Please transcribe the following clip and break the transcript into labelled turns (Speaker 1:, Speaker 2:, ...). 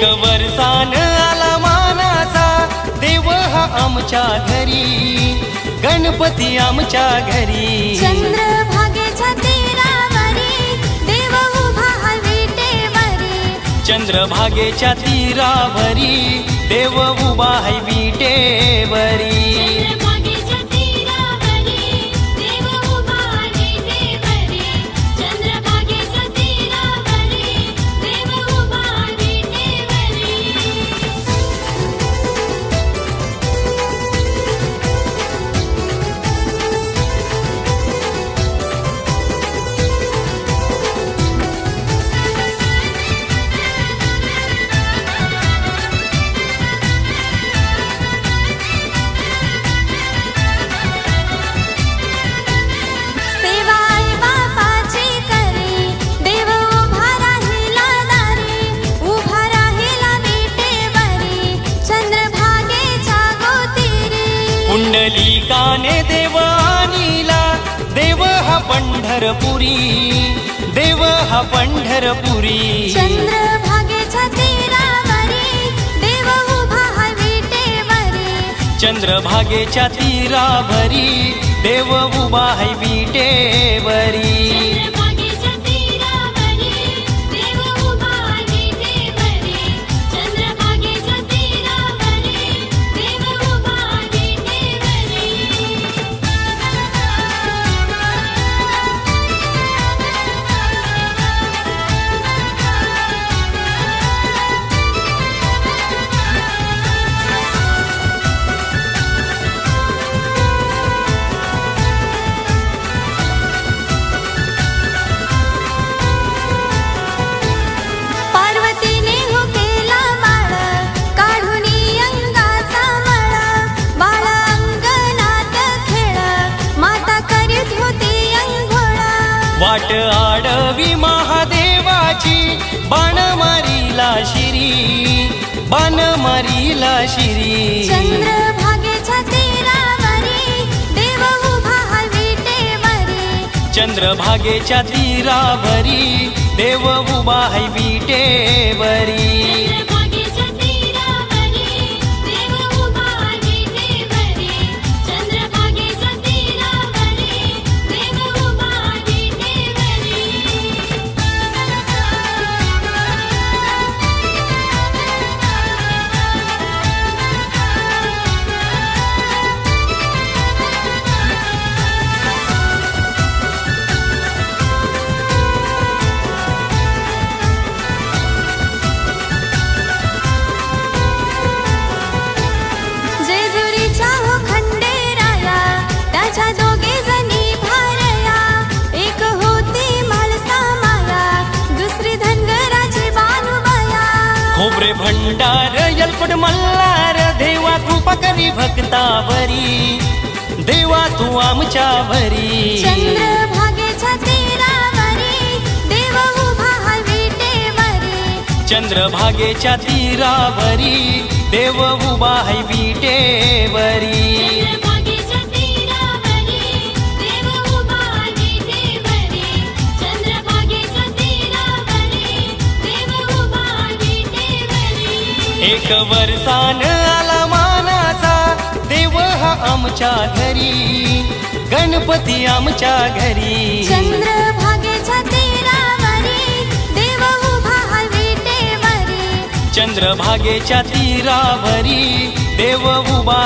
Speaker 1: एक वर्षान आला मानाचा. देव हा आमच्या घरी. गणपती आमच्या घरी.
Speaker 2: चंद्रभागेच्या तीरावरी देव उभा विटेवरी
Speaker 1: चंद्रभागेच्या तीरावरी देव उभा आहे विटेवरी. पंढरपुरी देव हा पंढरपुरी.
Speaker 2: चंद्रभागेच्या तीरावरी देव उभा विटेवरी.
Speaker 1: चंद्रभागेच्या तीरावरी देव उभा विटेवरी. बाण मारीला शिरी.
Speaker 2: चंद्रभागेच्या तीरावरी देव उभा विटेवरी
Speaker 1: चंद्रभागेच्या तीरावरी देव उभा आहे विटेवरी खोबरे भंडार यलपट मल्हार देवा कृपा करी भक्तावरी देवा तू आमच्या भरी
Speaker 2: चंद्रभागेच्या तीरावरी देव उभा हा
Speaker 1: एक वर्षान आला मानाचा देव हा आमच्या घरी. गणपती आमच्या घरी.
Speaker 2: चंद्रभागेच्या तीरावरी देव उभा विटेवरी
Speaker 1: चंद्रभागेच्या तीरावरी देव उभा